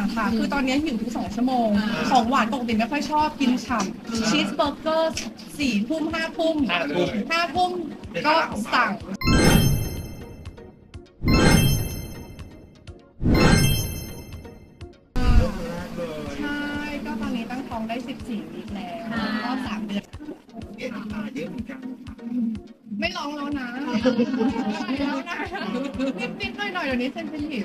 อย่างค่ะ คือตอนนี้หิวทุกสองชั่วโมง ของหวานปกติไม่ค่อยชอบกินฉ่ำชีสเบอร์เกอร์สี่ทุ่มห้าทุ่มห้าทุ่ม ห้าทุ่มก็สั่ง ใช่ ก็ตอนนี้ตั้งท้องได้ 14วีคแล้วก็สามเดือน ไม่ร้องแล้วนะไม่แล้วนะนิดๆหน่อยๆเดี๋ยวนี้เซนซิทีฟ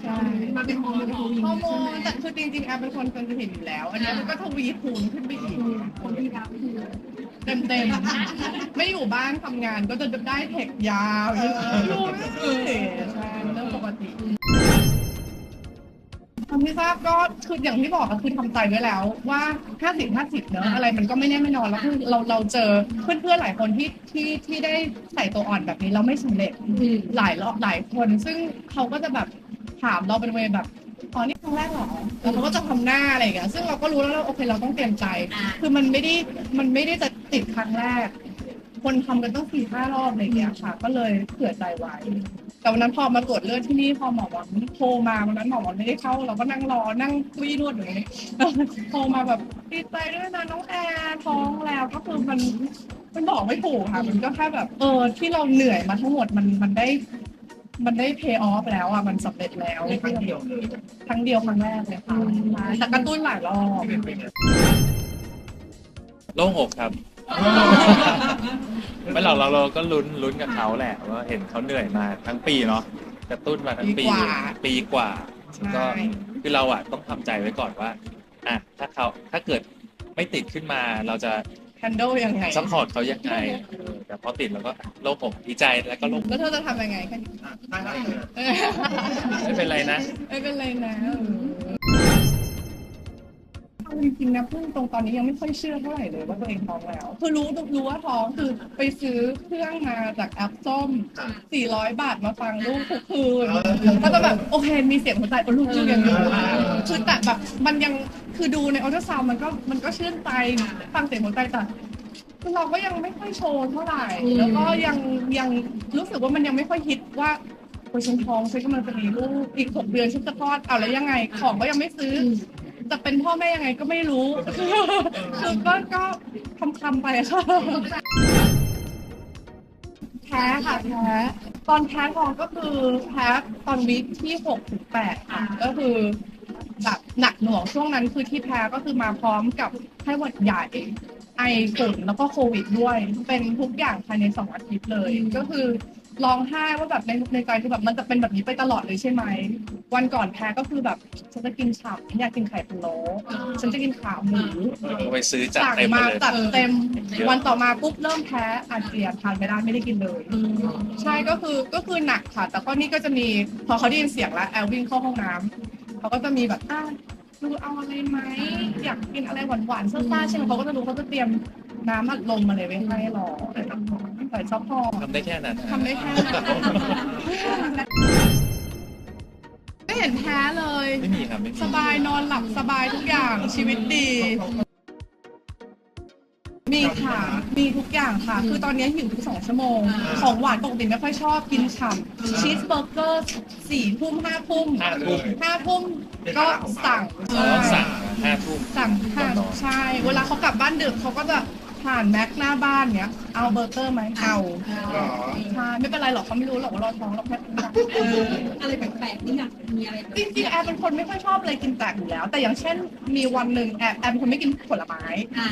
ใช่มันเป็นฮอร์โมนฮอร์โมนแต่คือจริงๆแอร์เป็นคนเซนซิทีฟอยู่แล้ว อันนี้มันก็ทวีคูณขึ้นไปอีกคนที่รับคือเต็มเต็มๆไม่อยู่บ้านทำงานก็จะได้เทคยาวเยอะรู้ไหมใช่เป็นเรื่องปกติ ทำที่ทราบก็คืออย่างที่บอกก็คือทำใจไว้แล้ว ว่าห้าสิบห้าสิบเนอะอะไรมันก็ไม่แน่ไม่นอนแล้วคือเราเราเจอเพื่อนๆหลายคนที่ที่ที่ได้ใส่ตัวอ่อนแบบนี้แล้วไม่สำเร็จหลายรอบหลายคน ซึ่งเขาก็จะแบบถามเราเป็นเวย์แบบอ๋อนี่ครั้งแรกเหรอแล้วเขาก็จะทำหน้าอะไรอย่างเงี้ยซึ่งเราก็รู้แล้วเราโอเคเราต้องเตรียมใจ คือมันไม่ได้มันไม่ได้จะติดครั้งแรก คนทำกันต้องสี่ห้ารอบอะไรอย่างเงี้ยค่ะ ก็เลยเผื่อใจไว้ แต่วันนั้นพอมาตรวจเลือดที่นี่พอหมอบอกโทรมาวันนั้นหมอบอกไม่ได้เข้า เราก็นั่งรอนั่งคุยนวดอยู่นี่โทรมาแบบดีใจด้วยนะน้องแอร์ท้องแล้วก็คือมันมันบอกไม่ถูกค่ะ มันก็แค่แบบ เออที่เราเหนื่อยมาทั้งหมดมันมันได้ มันได้ pay off แล้วอะมันสำเร็จแล้วครั้งเดียวเลยครั้งเดียวครั้งแรกเลยค่ะใช่แต่กระตุ้นหลายรอบโล่งอกครับไม่หรอกเราเราก็ลุ้นลุ้นกับเขาแหละว่าเห็นเขาเหนื่อยมาทั้งปีเนาะกระตุ้นมาทั้งปีปีกว่าก็คือเราอะต้องทำใจไว้ก่อนว่าอะถ้าเขาถ้าเกิดไม่ติดขึ้นมาเราจะ handle ยังไง ซัพพอร์ตเขายังไงเออแต่พอติดเราก็โล่งอกดีใจแล้วก็โล่งแล้วเธอจะทำยังไงคะเออไม่เป็นไรนะ ไม่เป็นไรนะเออเอาจ ริงๆนะพูดตรงตอนนี้ยังไม่ค่อยเชื่อเท่าไหร่เลยว่าตัวเองท้องแล้ว คือรู้รู้ว่าท้องคือไปซื้อเครื่องมาจากแอปส้ม 400 บาทมาฟังลูกทุกคืนก็จะแบบโอเคมีเสียงหัวใจโอ้ลูกลูกยังอยู่คือแต่แบบมันยังคือดูในอัลตราซาวด์มันก็มันก็ชื่นใจฟังเสียงหัวใจแต่คือเราก็ยังไม่ค่อยโชว์เท่าไหร่ แล้วก็ยังยังรู้สึกว่ามันยังไม่ค่อยฮิตว่าโอ้ยฉันท้องฉันกำลังจะมีลูกอีกหกเดือนฉันจะคลอดเอาแล้วยังไง ของก็ยังไม่ซื้อ จะเป็นพ่อแม่ยังไงก็ไม่รู้ คือก็ก็ทำคำๆไปค่ะแพ้ค่ะแพ้ตอนแพ้ทองก็คือแพ้ตอนวิคที่หกถึงแปดค่ะก็คือแบบหนักหน่วงช่วงนั้นคือที่แพ้ก็คือมาพร้อมกับไข้หวัดใหญ่ไอฝุ่นแล้วก็โควิดด้วย เป็นทุกอย่างภายในสองอาทิตย์เลย ก็คือ ร้องไห้ว่าแบบในในใจคือแบบมันจะเป็นแบบนี้ไปตลอดเลยใช่ไหม วันก่อนแพ้ก็คือแบบฉันจะกินฉ่ำฉันอยากกินไข่พะโล้ฉันจะกินขาหมูไปซื้อจัดสั่งเต็มมาเลย จัดเต็มเยอะวันต่อมาปุ๊บเริ่มแพ้อาเจียนทานไม่ได้ไม่ได้กินเลย ใช่ก็คือก็คือหนักค่ะ แต่ก็นี่ก็จะมีพอเขาได้ยินเสียงแล้วแอลวิ่งเข้าห้องน้ำเขาก็จะมีแบบอะดูเอาอะไรไหมอยากกินอะไรหวานๆซ่าๆใช่ไหมเขาก็จะรู้เขาจะเตรียม น้ำอัดลมมาเลยไว้ให้รอใส่ซัพพอร์ตทำได้แค่นั้นทำได้แค่นั้นไม่เห็นแพ้เลย ไม่มีครับไม่มีสบายนอนหลับสบายทุกอย่างชีวิตดี มีค่ะ มีทุกอย่างค่ะ คือตอนนี้หิวทุกสองชั่วโมง ของหวานปกติไม่ค่อยชอบกินฉ่ำชีสเบอร์เกอร์สี่ทุ่มห้าทุ่มห้าทุ่มห้าทุ่มก็สั่งอ๋อสั่งห้าทุ่มสั่งค่ะใช่ เวลาเขากลับบ้านดึกเขาก็จะ ผ่านแม็กหน้าบ้านเนี้ยเอาเบอร์เกอร์ไหมเอาใช่ไม่เป็นไรหรอกเขาไม่รู้หรอกว่าเราท้องเราแค่อะไรแปลกๆนี่อยากมีอะไรจริงๆแอบเป็นคนไม่ค่อยชอบอะไรกินแปลกอยู่แล้ว แต่อย่างเช่น มีวันหนึ่งแอบแอบเป็นคนไม่กินผลไม้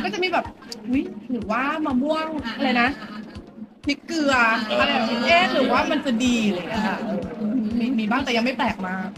ก็จะมีแบบวิหรือว่ามะม่วงอะไรนะพริกเกลืออะไรแบบนี้เอ๊ะหรือว่ามันจะดีอะไรอย่างเงี้ยค่ะเออมีมีบ้างแต่ยังไม่แปลกมาก